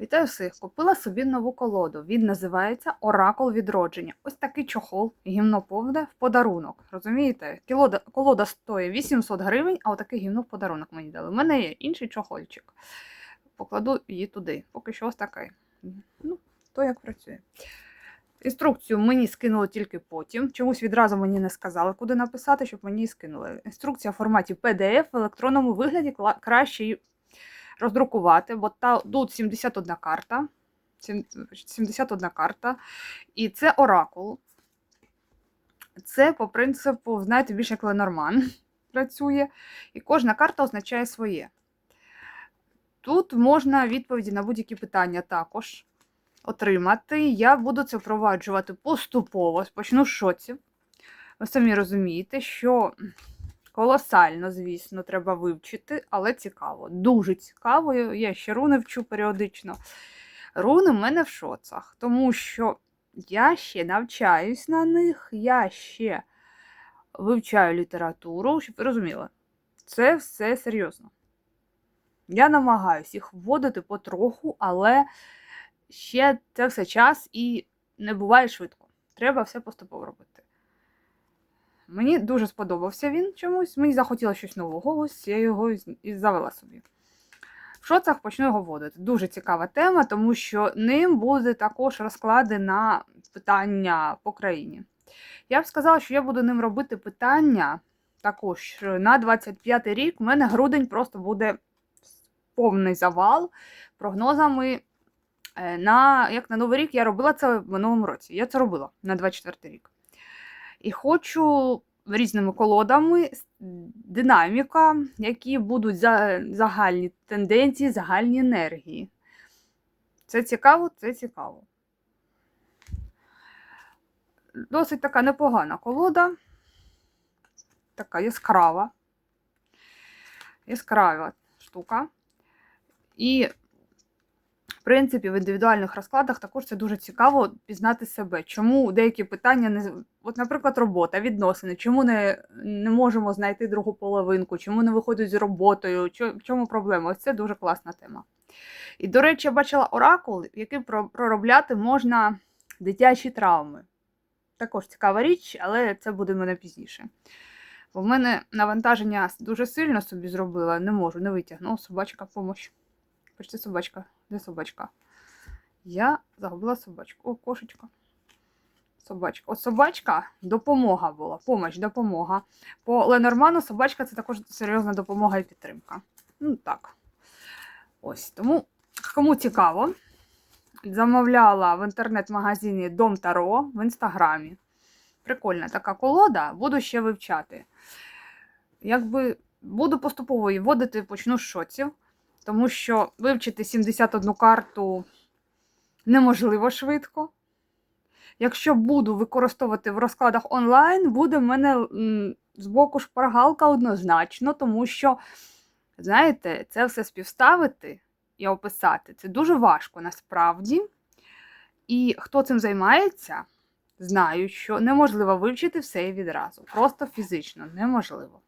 Вітаю всіх! Купила собі нову колоду. Він називається Оракул відродження. Ось такий чохол, гімно повне в подарунок. Розумієте? Колода, колода стоїть 800 гривень, а отаке гімно в подарунок мені дали. У мене є інший чохольчик. Покладу її туди. Поки що ось такий. Ну, то як працює. Інструкцію мені скинули тільки потім. Чомусь відразу мені не сказали, куди написати, щоб мені скинули. Інструкція в форматі PDF в електронному вигляді краще роздрукувати, бо та, тут 71 карта. 71 карта. І це оракул. Це по принципу, знаєте, більше як Ленорман працює. І кожна карта означає своє. Тут можна відповіді на будь-які питання також отримати. Я буду це впроваджувати поступово. Почну з шоців. Ви самі розумієте, що колосально, звісно, треба вивчити, але цікаво. Дуже цікаво. Я ще руни вчу періодично. Руни в мене в шоцах, тому що я ще навчаюсь на них, я ще вивчаю літературу, щоб ви розуміли, це все серйозно. Я намагаюся їх вводити потроху, але ще це все час і не буває швидко. Треба все поступово робити. Мені дуже сподобався він чомусь. Мені захотілося щось нового, ось я його і завела собі. В шоцах почну його вводити. Дуже цікава тема, тому що ним буде також розклади на питання по країні. Я б сказала, що я буду ним робити питання також на 25 рік. У мене грудень просто буде повний завал прогнозами. Е, На, як на Новий рік я робила це в минулому році. Я це робила на 24 рік. І хочу різними колодами динаміка, які будуть за, загальні тенденції, загальні енергії. Це цікаво, це цікаво. Досить така непогана колода, така яскрава. Яскрава штука. І принципі, в індивідуальних розкладах також це дуже цікаво пізнати себе. Чому деякі питання не. От, наприклад, робота, відносини, чому не, не можемо знайти другу половинку, чому не виходить з роботою, в чому проблема? Ось це дуже класна тема. І, до речі, я бачила оракул, який про- проробляти можна дитячі травми. Також цікава річ, але це буде мене пізніше. Бо в мене навантаження дуже сильно собі зробила, не можу, не витягну. Собачка, помощь. Почти собачка. Де собачка? Я загубила собачку. О, кошечка. Собачка. От собачка допомога була. Помощь, допомога. По Ленорману собачка це також серйозна допомога і підтримка. Ну так. Ось. Тому, кому цікаво, замовляла в інтернет-магазині Дом Таро в інстаграмі. Прикольна така колода, буду ще вивчати. Якби буду поступово її вводити, почну з шоців тому що вивчити 71 карту неможливо швидко. Якщо буду використовувати в розкладах онлайн, буде в мене м, збоку шпаргалка однозначно, тому що, знаєте, це все співставити і описати це дуже важко насправді. І хто цим займається, знають, що неможливо вивчити все відразу. Просто фізично неможливо.